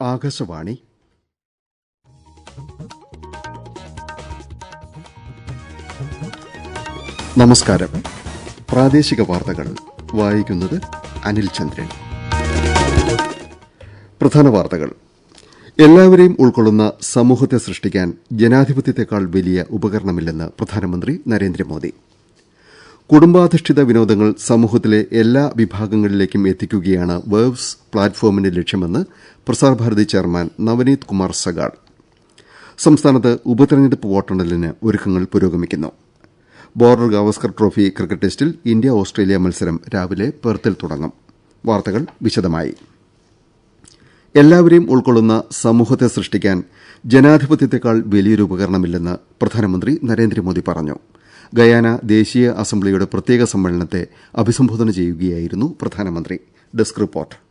ആകാശവാണി. നമസ്കാരം. പ്രാദേശിക വാർത്തകൾ. വായിക്കുന്നത് അനിൽ ചന്ദ്രൻ. പ്രധാന വാർത്തകൾ. എല്ലാവരെയും ഉൾക്കൊള്ളുന്ന സമൂഹത്തെ സൃഷ്ടിക്കാൻ ജനാധിപത്യത്തെക്കാൾ വലിയ ഉപകരണമില്ലെന്ന് പ്രധാനമന്ത്രി നരേന്ദ്രമോദി. കുടുംബാധിഷ്ഠിത വിനോദങ്ങൾ സമൂഹത്തിലെ എല്ലാ വിഭാഗങ്ങളിലേക്കും എത്തിക്കുകയാണ് വേവ്സ് പ്ലാറ്റ്ഫോമിന്റെ ലക്ഷ്യമെന്ന് പ്രസാർഭാരതി ചെയർമാൻ നവനീത് കുമാർ സഗാൾ. സംസ്ഥാനത്ത് ഉപതെരഞ്ഞെടുപ്പ് വോട്ടെണ്ണലിന് ഒരുക്കങ്ങൾ പുരോഗമിക്കുന്നു. ബോർഡർ ഗാവസ്കർ ട്രോഫി ക്രിക്കറ്റ് ടെസ്റ്റിൽ ഇന്ത്യ ഓസ്ട്രേലിയ മത്സരം രാവിലെ പെർത്തിൽ തുടങ്ങും. വാർത്തകൾ വിശദമായി. എല്ലാവരെയും ഉൾക്കൊള്ളുന്ന സമൂഹത്തെ സൃഷ്ടിക്കാൻ ജനാധിപത്യത്തെക്കാൾ വലിയൊരു ഉപകരണമില്ലെന്ന് പ്രധാനമന്ത്രി നരേന്ദ്രമോദി പറഞ്ഞു. ഗയാന ദേശീയ അസംബ്ലിയുടെ പ്രത്യേക സമ്മേളനത്തെ അഭിസംബോധന ചെയ്യുകയായിരുന്നു പ്രധാനമന്ത്രി. Desk report.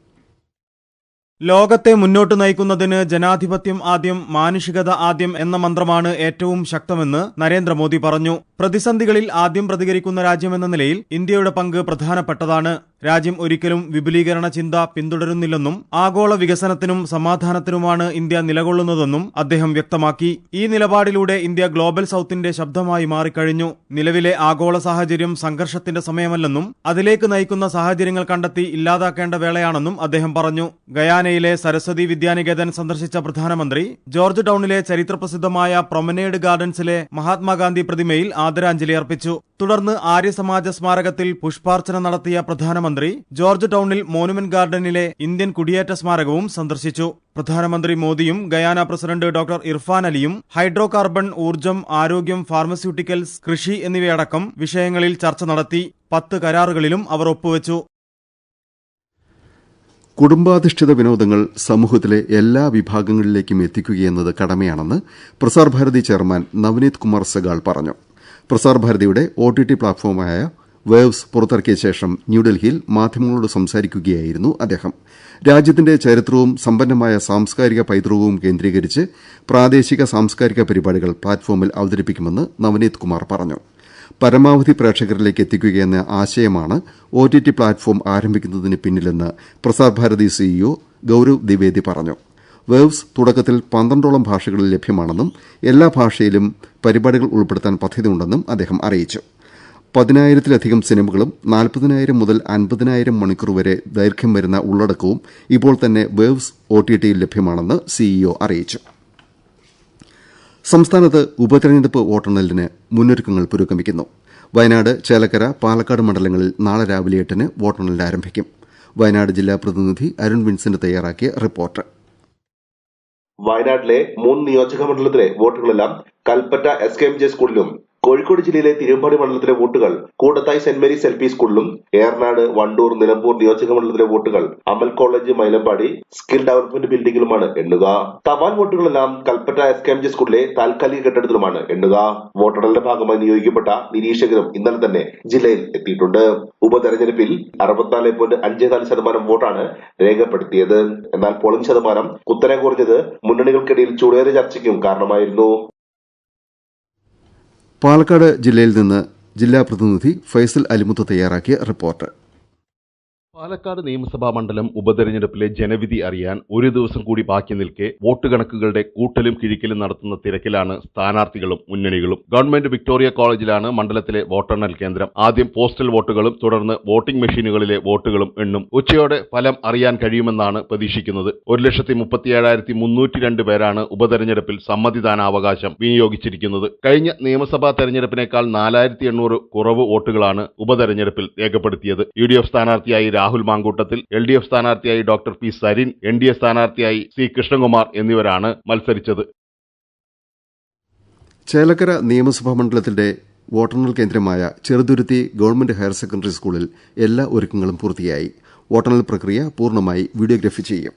ലോകത്തെ മുന്നോട്ട് നയിക്കുന്നതിന് ജനാധിപത്യം ആദ്യം മാനുഷികത ആദ്യം എന്ന മന്ത്രമാണ് ഏറ്റവും ശക്തമെന്ന് നരേന്ദ്രമോദി പറഞ്ഞു. പ്രതിസന്ധികളിൽ ആദ്യം പ്രതികരിക്കുന്ന രാജ്യമെന്ന നിലയിൽ ഇന്ത്യയുടെ പങ്ക് പ്രധാനപ്പെട്ടതാണ്. രാജ്യം ഒരിക്കലും വിപുലീകരണ ചിന്ത പിന്തുടരുന്നില്ലെന്നും ആഗോള വികസനത്തിനും സമാധാനത്തിനുമാണ് ഇന്ത്യ നിലകൊള്ളുന്നതെന്നും അദ്ദേഹം വ്യക്തമാക്കി. ഈ നിലപാടിലൂടെ ഇന്ത്യ ഗ്ലോബൽ സൌത്തിന്റെ ശബ്ദമായി മാറിക്കഴിഞ്ഞു. നിലവിലെ ആഗോള സാഹചര്യം സംഘർഷത്തിന്റെ സമയമല്ലെന്നും അതിലേക്ക് നയിക്കുന്ന സാഹചര്യങ്ങൾ കണ്ടെത്തി ഇല്ലാതാക്കേണ്ട വേളയാണെന്നും അദ്ദേഹം പറഞ്ഞു. ഗയാനയിലെ സരസ്വതി വിദ്യാനികേതൻ സന്ദർശിച്ച പ്രധാനമന്ത്രി ജോർജ് ടൌണിലെ ചരിത്രപ്രസിദ്ധമായ പ്രൊമനേഡ് ഗാർഡൻസിലെ മഹാത്മാഗാന്ധി പ്രതിമയിൽ ആദരാഞ്ജലി അർപ്പിച്ചു. തുടർന്ന് ആര്യസമാജ സ്മാരകത്തിൽ പുഷ്പാർച്ചന നടത്തിയ പ്രധാനമന്ത്രി ജോർജ് ടൌണിൽ മോനുമെന്റ് ഗാർഡനിലെ ഇന്ത്യൻ കുടിയേറ്റ സ്മാരകവും സന്ദർശിച്ചു. പ്രധാനമന്ത്രി മോദിയും ഗയാന പ്രസിഡന്റ് ഡോക്ടർ ഇർഫാൻ അലിയും ഹൈഡ്രോ കാർബൺ ഊർജം ആരോഗ്യം ഫാർമസ്യൂട്ടിക്കൽസ് കൃഷി എന്നിവയടക്കം വിഷയങ്ങളിൽ ചർച്ച നടത്തി പത്ത് കരാറുകളിലും അവർ ഒപ്പുവച്ചു. കുടുംബാധിഷ്ഠിത വിനോദങ്ങൾ സമൂഹത്തിലെ എല്ലാ വിഭാഗങ്ങളിലേക്കും എത്തിക്കുകയെന്നത് കടമയാണെന്ന് പ്രസാർഭാരതി ചെയർമാൻ നവനീത് കുമാർ സഗാൾ പറഞ്ഞു. പ്രസാർഭാരതിയുടെ ഒ ടി ടി പ്ലാറ്റ്ഫോമായ വേവ്സ് പുറത്തിറക്കിയ ശേഷം ന്യൂഡൽഹിയിൽ മാധ്യമങ്ങളോട് സംസാരിക്കുകയായിരുന്നു അദ്ദേഹം. രാജ്യത്തിന്റെ ചരിത്രവും സമ്പന്നമായ സാംസ്കാരിക പൈതൃകവും കേന്ദ്രീകരിച്ച് പ്രാദേശിക സാംസ്കാരിക പരിപാടികൾ പ്ലാറ്റ്ഫോമിൽ അവതരിപ്പിക്കുമെന്ന് നവനീത് കുമാർ പറഞ്ഞു. പരമാവധി പ്രേക്ഷകരിലേക്ക് എത്തിക്കുകയെന്ന ആശയമാണ് ഒ ടി ടി പ്ലാറ്റ്ഫോം ആരംഭിക്കുന്നതിന് പിന്നിലെന്ന് പ്രസാർഭാരതി സിഇഒ ഗൌരവ് ദ്വിവേദി പറഞ്ഞു. വേവ്സ് തുടക്കത്തിൽ പന്ത്രണ്ടോളം ഭാഷകളിൽ ലഭ്യമാണെന്നും എല്ലാ ഭാഷയിലും പരിപാടികൾ ഉൾപ്പെടുത്താൻ പദ്ധതിയുണ്ടെന്നും അദ്ദേഹം അറിയിച്ചു. പതിനായിരത്തിലധികം സിനിമകളും നാൽപ്പതിനായിരം മുതൽ അൻപതിനായിരം മണിക്കൂർ വരെ ദൈർഘ്യം വരുന്ന ഉള്ളടക്കവും ഇപ്പോൾ തന്നെ വേവ്സ് ഒ ടി ടിയിൽ ലഭ്യമാണെന്ന് സിഇഒ അറിയിച്ചു. സംസ്ഥാനത്ത് ഉപതെരഞ്ഞെടുപ്പ് വോട്ടെണ്ണലിന് മുന്നൊരുക്കങ്ങൾ പുരോഗമിക്കുന്നു. വയനാട് ചേലക്കര പാലക്കാട് മണ്ഡലങ്ങളിൽ നാളെ രാവിലെ എട്ടിന് വോട്ടെണ്ണൽ ആരംഭിക്കും. വയനാട് ജില്ലാ പ്രതിനിധി അരുൺ വിൻസെന്റ് തയ്യാറാക്കിയ റിപ്പോർട്ട്. വയനാട്ടിലെ മൂന്ന് നിയോജക മണ്ഡലത്തിലെ വോട്ടുകളെല്ലാം Kalpetta S K M J സ്കൂളിലും കോഴിക്കോട് ജില്ലയിലെ തിരുമ്പാടി മണ്ഡലത്തിലെ വോട്ടുകൾ Koodathai saint Mary's L P സ്കൂളിലും ഏറനാട് വണ്ടൂർ നിലമ്പൂർ നിയോജക മണ്ഡലത്തിലെ വോട്ടുകൾ Amal college Mylampadi skill development ബിൽഡിംഗിലുമാണ് എണ്ണുക. തപാൽ വോട്ടുകളെല്ലാം Kalpetta S K M G സ്കൂളിലെ താൽക്കാലിക കെട്ടിടത്തിലുമാണ് എണ്ണുക. വോട്ടെണ്ണലിന്റെ ഭാഗമായി നിയോഗിക്കപ്പെട്ട നിരീക്ഷകരും ഇന്നലെ തന്നെ ജില്ലയിൽ എത്തിയിട്ടുണ്ട്. ഉപതെരഞ്ഞെടുപ്പിൽ അറുപത്തിനാല് പോയിന്റ് അഞ്ച് നാല് ശതമാനം വോട്ടാണ് രേഖപ്പെടുത്തിയത്. എന്നാൽ പോളിംഗ് ശതമാനം കുത്തനെ കുറഞ്ഞത് മുന്നണികൾക്കിടയിൽ ചൂടേറിയ ചർച്ചയ്ക്കും കാരണമായിരുന്നു. പാലക്കാട് ജില്ലയിൽ നിന്ന് ജില്ലാ പ്രതിനിധി ഫൈസൽ അലിമുത്ത് തയ്യാറാക്കിയ റിപ്പോർട്ട്. പാലക്കാട് നിയമസഭാ മണ്ഡലം ഉപതെരഞ്ഞെടുപ്പിലെ ജനവിധി അറിയാൻ ഒരു ദിവസം കൂടി ബാക്കി നിൽക്കെ വോട്ട് കണക്കുകളുടെ കൂട്ടലും കിഴിക്കലും നടത്തുന്ന തിരക്കിലാണ് സ്ഥാനാർത്ഥികളും മുന്നണികളും. ഗവൺമെന്റ് വിക്ടോറിയ കോളേജിലാണ് മണ്ഡലത്തിലെ വോട്ടെണ്ണൽ കേന്ദ്രം. ആദ്യം പോസ്റ്റൽ വോട്ടുകളും തുടർന്ന് വോട്ടിംഗ് മെഷീനുകളിലെ വോട്ടുകളും എണ്ണും. ഉച്ചയോടെ ഫലം അറിയാൻ കഴിയുമെന്നാണ് പ്രതീക്ഷിക്കുന്നത്. ഒരു ലക്ഷത്തി മുപ്പത്തിയേഴായിരത്തി മുന്നൂറ്റി രണ്ട് പേരാണ് ഉപതെരഞ്ഞെടുപ്പിൽ സമ്മതിദാനാവകാശം വിനിയോഗിച്ചിരിക്കുന്നത്. കഴിഞ്ഞ നിയമസഭാ തെരഞ്ഞെടുപ്പിനേക്കാൾ നാലായിരത്തി എണ്ണൂറ് കുറവ് വോട്ടുകളാണ് ഉപതെരഞ്ഞെടുപ്പിൽ രേഖപ്പെടുത്തിയത്. യു ഡി എഫ് സ്ഥാനാർത്ഥിയായി Rahul Mankoottathil L D F സ്ഥാനാർത്ഥിയായി doctor P Sarin N D A സ്ഥാനാർത്ഥിയായി സി കൃഷ്ണകുമാർ എന്നിവരാണ് മത്സരിച്ചത്. ചേലക്കര നിയമസഭാ മണ്ഡലത്തിന്റെ വോട്ടെണ്ണൽ കേന്ദ്രമായ ചെറുതുരുത്തി ഗവൺമെന്റ് ഹയർ സെക്കൻഡറി സ്കൂളിൽ എല്ലാ ഒരുക്കങ്ങളും പൂർത്തിയായി. വോട്ടെണ്ണൽ പ്രക്രിയ പൂർണമായി വീഡിയോഗ്രാഫി ചെയ്യും.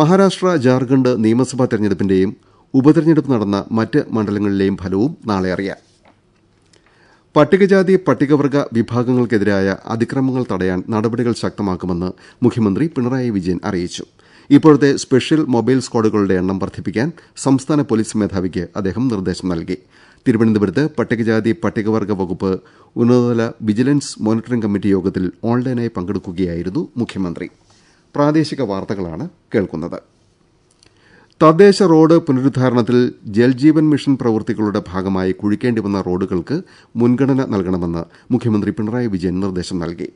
മഹാരാഷ്ട്ര ജാർഖണ്ഡ് നിയമസഭാ തെരഞ്ഞെടുപ്പിന്റെയും ഉപതെരഞ്ഞെടുപ്പ് നടന്ന മറ്റ് മണ്ഡലങ്ങളിലെയും ഫലവും നാളെ അറിയാം. പട്ടികജാതി പട്ടികവർഗ വിഭാഗങ്ങൾക്കെതിരായ അതിക്രമങ്ങൾ തടയാൻ നടപടികൾ ശക്തമാക്കുമെന്ന് മുഖ്യമന്ത്രി പിണറായി വിജയൻ അറിയിച്ചു. ഇപ്പോഴത്തെ സ്പെഷ്യൽ മൊബൈൽ സ്ക്വാഡുകളുടെ എണ്ണം വർദ്ധിപ്പിക്കാൻ സംസ്ഥാന പോലീസ് മേധാവിക്ക് അദ്ദേഹം നിർദ്ദേശം നൽകി. തിരുവനന്തപുരത്ത് പട്ടികജാതി പട്ടികവർഗ വകുപ്പ് ഉന്നതതല വിജിലൻസ് മോണിറ്ററിംഗ് കമ്മിറ്റി യോഗത്തിൽ ഓൺലൈനായി പങ്കെടുക്കുകയായിരുന്നു മുഖ്യമന്ത്രി. പ്രാദേശിക വാർത്തകളാണ് കേൾക്കുന്നത്. തദ്ദേശ റോഡ് പുനരുദ്ധാരണത്തിൽ ജൽജീവൻ മിഷൻ പ്രവൃത്തികളുടെ ഭാഗമായി കുഴിക്കേണ്ടി വന്ന റോഡുകൾക്ക് മുൻഗണന നൽകണമെന്ന് മുഖ്യമന്ത്രി പിണറായി വിജയൻ നിർദ്ദേശം നൽകി.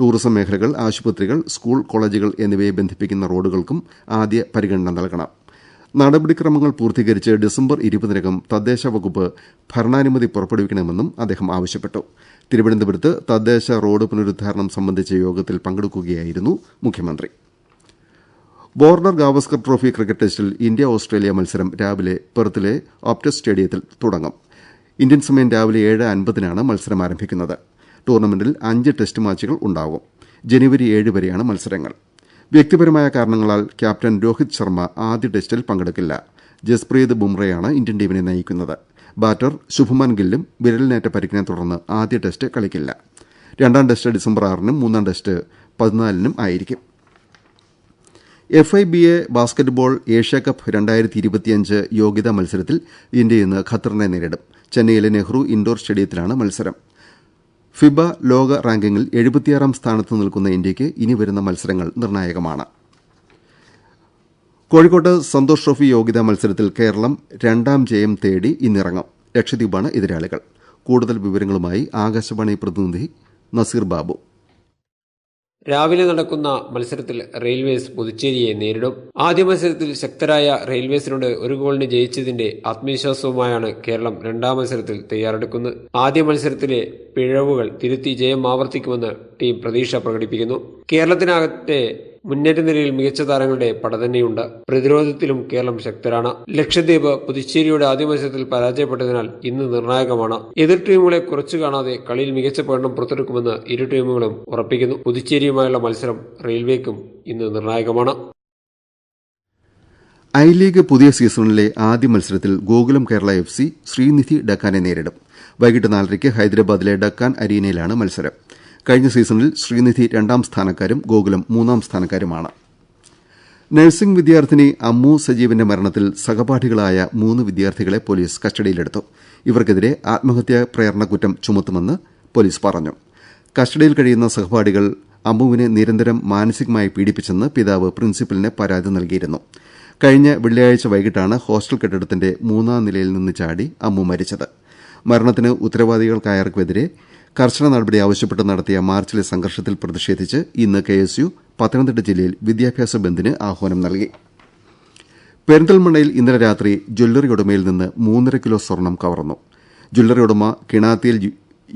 ടൂറിസം മേഖലകൾ ആശുപത്രികൾ സ്കൂൾ കോളേജുകൾ എന്നിവയെ ബന്ധിപ്പിക്കുന്ന റോഡുകൾക്കും ആദ്യ പരിഗണന നൽകണം. നടപടിക്രമങ്ങൾ പൂർത്തീകരിച്ച് ഡിസംബർ ഇരുപതിനകം തദ്ദേശ വകുപ്പ് ഭരണാനുമതി പുറപ്പെടുവിക്കണമെന്നും അദ്ദേഹം ആവശ്യപ്പെട്ടു. തിരുവനന്തപുരത്ത് തദ്ദേശ റോഡ് പുനരുദ്ധാരണം സംബന്ധിച്ച യോഗത്തിൽ പങ്കെടുക്കുകയായിരുന്നു മുഖ്യമന്ത്രി. ബോർഡർ ഗാവസ്കർ ട്രോഫി ക്രിക്കറ്റ് ടെസ്റ്റിൽ ഇന്ത്യ ഓസ്ട്രേലിയ മത്സരം രാവിലെ പെർത്തിലെ ഓപ്റ്റസ് സ്റ്റേഡിയത്തിൽ തുടങ്ങും. ഇന്ത്യൻ സമയം രാവിലെ ഏഴ് അൻപതിനാണ് മത്സരം ആരംഭിക്കുന്നത്. ടൂർണമെന്റിൽ അഞ്ച് ടെസ്റ്റ് മാച്ചുകൾ ഉണ്ടാവും. ജനുവരി ഏഴ് വരെയാണ് മത്സരങ്ങൾ. വ്യക്തിപരമായ കാരണങ്ങളാൽ ക്യാപ്റ്റൻ രോഹിത് ശർമ്മ ആദ്യ ടെസ്റ്റിൽ പങ്കെടുക്കില്ല. ജസ്പ്രീത് ബുംറയാണ് ഇന്ത്യൻ ടീമിനെ നയിക്കുന്നത്. ബാറ്റർ ശുഭ്മാൻ ഗില്ലും വിരലിനേറ്റ പരിക്കിനെ തുടർന്ന് ആദ്യ ടെസ്റ്റ് കളിക്കില്ല. രണ്ടാം ടെസ്റ്റ് ഡിസംബർ ആറിനും മൂന്നാം ടെസ്റ്റ് പതിനാലിനും ആയിരിക്കും. F I B A basketball Asia cup രണ്ടായിരത്തി ഇരുപത്തിയഞ്ച് യോഗ്യതാ മത്സരത്തിൽ ഇന്ത്യ ഇന്ന് ഖത്തറിനെ നേരിടും. ചെന്നൈയിലെ നെഹ്റു ഇൻഡോർ സ്റ്റേഡിയത്തിലാണ് മത്സരം. ഫിബ ലോക റാങ്കിങ്ങിൽ എഴുപത്തിയാറാം സ്ഥാനത്ത് നിൽക്കുന്ന ഇന്ത്യയ്ക്ക് ഇനി വരുന്ന മത്സരങ്ങൾ നിർണായകമാണ്. കോഴിക്കോട്ട് സന്തോഷ് ട്രോഫി യോഗ്യതാ മത്സരത്തിൽ കേരളം രണ്ടാം ജയം തേടി ഇന്നിറങ്ങും. ലക്ഷദ്വീപാണ് എതിരാളികൾ. കൂടുതൽ വിവരങ്ങളുമായി ആകാശവാണി പ്രതിനിധി നസീർ ബാബു. രാവിലെ നടക്കുന്ന മത്സരത്തിൽ റെയിൽവേസ് പുതുച്ചേരിയെ നേരിടും. ആദ്യ മത്സരത്തിൽ ശക്തരായ റെയിൽവേസിനോട് ഒരു ഗോളിന് ജയിച്ചതിന്റെ ആത്മവിശ്വാസവുമായാണ് കേരളം രണ്ടാം മത്സരത്തിൽ തയ്യാറെടുക്കുന്നത്. ആദ്യ മത്സരത്തിലെ പിഴവുകൾ തിരുത്തി ജയം ആവർത്തിക്കുമെന്ന് ടീം പ്രതീക്ഷ പ്രകടിപ്പിക്കുന്നു. കേരളത്തിനകത്തെ മുന്നേറ്റ നിരയിൽ മികച്ച താരങ്ങളുടെ പട തന്നെയുണ്ട് പ്രതിരോധത്തിലും കേരളം ശക്തരാണ്. ലക്ഷദ്വീപ് പുതുച്ചേരിയുടെ ആദ്യ മത്സരത്തിൽ പരാജയപ്പെട്ടതിനാൽ ഇന്ന് നിർണായകമാണ്. എതിർ ടീമുകളെ കുറച്ചു കാണാതെ കളിയിൽ മികച്ച പ്രകടനം പുറത്തെടുക്കുമെന്ന് ഇരു ടീമുകളും ഉറപ്പിക്കുന്നു. പുതുച്ചേരിയുമായുള്ള മത്സരം റെയിൽവേക്കും ഇന്ന് നിർണായകമാണ്. ഐ ലീഗ് പുതിയ സീസണിലെ ആദ്യ മത്സരത്തിൽ ഗോകുലം കേരള എഫ് സി ശ്രീനിധി ഡക്കാനെ നേരിടും. വൈകിട്ട് നാലരയ്ക്ക് ഹൈദരാബാദിലെ ഡക്കാൻ അരീനയിലാണ് മത്സരം. കഴിഞ്ഞ സീസണിൽ ശ്രീനിധി രണ്ടാം സ്ഥാനക്കാരും ഗോകുലം മൂന്നാം സ്ഥാനക്കാരുമാണ്. നഴ്സിംഗ് വിദ്യാർത്ഥിനി അമ്മു സജീവിന്റെ മരണത്തിൽ സഹപാഠികളായ മൂന്ന് വിദ്യാർത്ഥികളെ പോലീസ് കസ്റ്റഡിയിലെടുത്തു. ഇവർക്കെതിരെ ആത്മഹത്യാ പ്രേരണ കുറ്റം ചുമത്തുമെന്ന് പോലീസ് പറഞ്ഞു. കസ്റ്റഡിയിൽ കഴിയുന്ന സഹപാഠികൾ അമ്മുവിനെ നിരന്തരം മാനസികമായി പീഡിപ്പിച്ചെന്ന് പിതാവ് പ്രിൻസിപ്പലിന് പരാതി നൽകിയിരുന്നു. കഴിഞ്ഞ വെള്ളിയാഴ്ച വൈകിട്ടാണ് ഹോസ്റ്റൽ കെട്ടിടത്തിന്റെ മൂന്നാം നിലയിൽ നിന്ന് ചാടി അമ്മു മരിച്ചത്. മരണത്തിന് ഉത്തരവാദികൾക്കായവർക്കെതിരെ കർശന നടപടി ആവശ്യപ്പെട്ട് നടത്തിയ മാർച്ചിലെ സംഘർഷത്തിൽ പ്രതിഷേധിച്ച് ഇന്ന് കെ എസ് യു പത്തനംതിട്ട ജില്ലയിൽ വിദ്യാഭ്യാസ ബന്ദിന് ആഹ്വാനം നൽകി. പെരിന്തൽമണ്ണയിൽ ഇന്നലെ രാത്രി ജ്വല്ലറി ഉടമയിൽ നിന്ന് മൂന്നര കിലോ സ്വർണം കവർന്നു. ജ്വല്ലറി ഉടമ കിണാത്തിയിൽ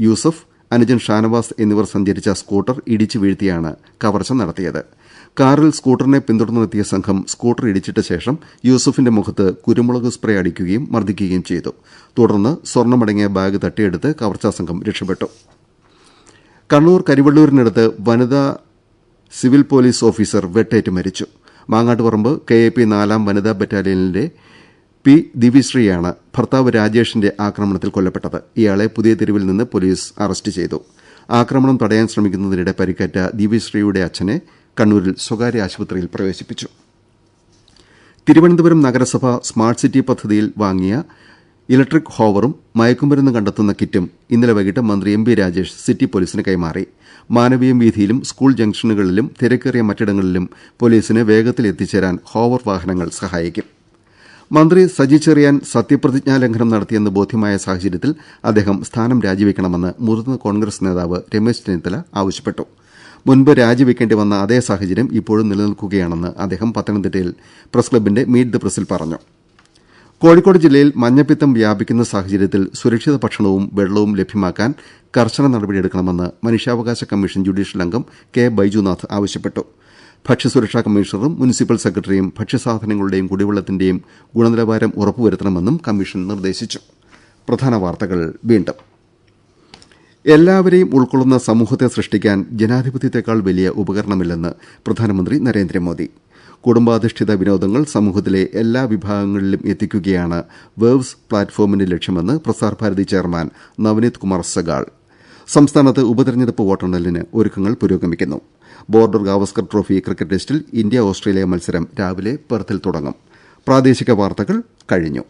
യൂസഫ് അനുജൻ ഷാനവാസ് എന്നിവർ സഞ്ചരിച്ച സ്കൂട്ടർ ഇടിച്ചു വീഴ്ത്തിയാണ് കവർച്ച നടത്തിയത്. കാറിൽ സ്കൂട്ടറിനെ പിന്തുടർന്നെത്തിയ സംഘം സ്കൂട്ടർ ഇടിച്ചിട്ട ശേഷം യൂസഫിന്റെ മുഖത്ത് കുരുമുളക് സ്പ്രേ അടിക്കുകയും മർദ്ദിക്കുകയും ചെയ്തു. തുടർന്ന് സ്വർണമടങ്ങിയ ബാഗ് തട്ടിയെടുത്ത് കവർച്ചാ സംഘം രക്ഷപ്പെട്ടു. കണ്ണൂർ കരിവള്ളൂരിനടുത്ത് വനിതാ സിവിൽ പോലീസ് ഓഫീസർ വെട്ടേറ്റ് മരിച്ചു. മാങ്ങാട്ടുപറമ്പ് കെ എ പി നാലാം വനിതാ ബറ്റാലിയനിലെ പി ദിവ്യശ്രീയാണ് ഭർത്താവ് രാജേഷിന്റെ ആക്രമണത്തിൽ കൊല്ലപ്പെട്ടത്. ഇയാളെ പുതിയ തെരുവിൽ നിന്ന് പോലീസ് അറസ്റ്റ് ചെയ്തു. ആക്രമണം തടയാൻ ശ്രമിക്കുന്നതിനിടെ പരിക്കേറ്റ ദിവ്യശ്രീയുടെ അച്ഛനെ കണ്ണൂരിൽ സ്വകാര്യ ആശുപത്രിയിൽ പ്രവേശിപ്പിച്ചു. തിരുവനന്തപുരം നഗരസഭ സ്മാർട്ട് സിറ്റി പദ്ധതിയിൽ വാങ്ങിയ ഇലക്ട്രിക് ഹോവറും മയക്കുമരുന്ന് കണ്ടെത്തുന്ന കിറ്റും ഇന്നലെ വൈകിട്ട് മന്ത്രി എം രാജേഷ് സിറ്റി പോലീസിന് കൈമാറി. മാനവീയം വീതിയിലും സ്കൂൾ ജംഗ്ഷനുകളിലും തിരക്കേറിയ മറ്റിടങ്ങളിലും പോലീസിന് വേഗത്തിൽ എത്തിച്ചേരാൻ ഹോവർ വാഹനങ്ങൾ സഹായിക്കും. മന്ത്രി സജി ചെറിയാൻ സത്യപ്രതിജ്ഞാ ലംഘനം നടത്തിയെന്ന് ബോധ്യമായ സാഹചര്യത്തിൽ അദ്ദേഹം സ്ഥാനം രാജിവെക്കണമെന്ന് മുതിർന്ന കോൺഗ്രസ് നേതാവ് രമേശ് ചെന്നിത്തല ആവശ്യപ്പെട്ടു. മുൻപ് രാജിവെക്കേണ്ടി വന്ന അതേ സാഹചര്യം ഇപ്പോഴും നിലനിൽക്കുകയാണെന്ന് അദ്ദേഹം പത്തനംതിട്ടയിൽ പ്രസ് ക്ലബിന്റെ മീറ്റ് ദ പ്രസിൽ പറഞ്ഞു. കോഴിക്കോട് ജില്ലയിൽ മഞ്ഞപ്പിത്തം വ്യാപിക്കുന്ന സാഹചര്യത്തിൽ സുരക്ഷിത ഭക്ഷണവും വെള്ളവും ലഭ്യമാക്കാൻ കർശന നടപടിയെടുക്കണമെന്ന് മനുഷ്യാവകാശ കമ്മീഷൻ ജുഡീഷ്യൽ അംഗം കെ ബൈജുനാഥ് ആവശ്യപ്പെട്ടു. ഭക്ഷ്യസുരക്ഷാ കമ്മീഷണറും മുനിസിപ്പൽ സെക്രട്ടറിയും ഭക്ഷ്യസാധനങ്ങളുടെയും കുടിവെള്ളത്തിന്റെയും ഗുണനിലവാരം ഉറപ്പുവരുത്തണമെന്നും കമ്മീഷൻ നിർദ്ദേശിച്ചു. പ്രധാന വാർത്തകൾ വീണ്ടും. എല്ലാവരെയും ഉൾക്കൊള്ളുന്ന സമൂഹത്തെ സൃഷ്ടിക്കാൻ ജനാധിപത്യത്തെക്കാൾ വലിയ ഉപകരണമില്ലെന്ന് പ്രധാനമന്ത്രി നരേന്ദ്രമോദി. കുടുംബാധിഷ്ഠിത വിനോദങ്ങൾ സമൂഹത്തിലെ എല്ലാ വിഭാഗങ്ങളിലും എത്തിക്കുകയാണ് വേവ്സ് പ്ലാറ്റ്ഫോമിന്റെ ലക്ഷ്യമെന്ന് പ്രസാർ ഭാരതി ചെയർമാൻ നവനീത് കുമാർ സഗാൾ. സംസ്ഥാനത്ത് ഉപതെരഞ്ഞെടുപ്പ് വോട്ടെണ്ണലിന് ഒരുക്കങ്ങൾ പുരോഗമിക്കുന്നു. ബോർഡർ ഗാവസ്കർ ട്രോഫി ക്രിക്കറ്റ് ടെസ്റ്റിൽ ഇന്ത്യ ഓസ്ട്രേലിയ മത്സരം രാവിലെ പെർത്തിൽ തുടങ്ങും. പ്രാദേശിക വാർത്തകൾ കഴിഞ്ഞു.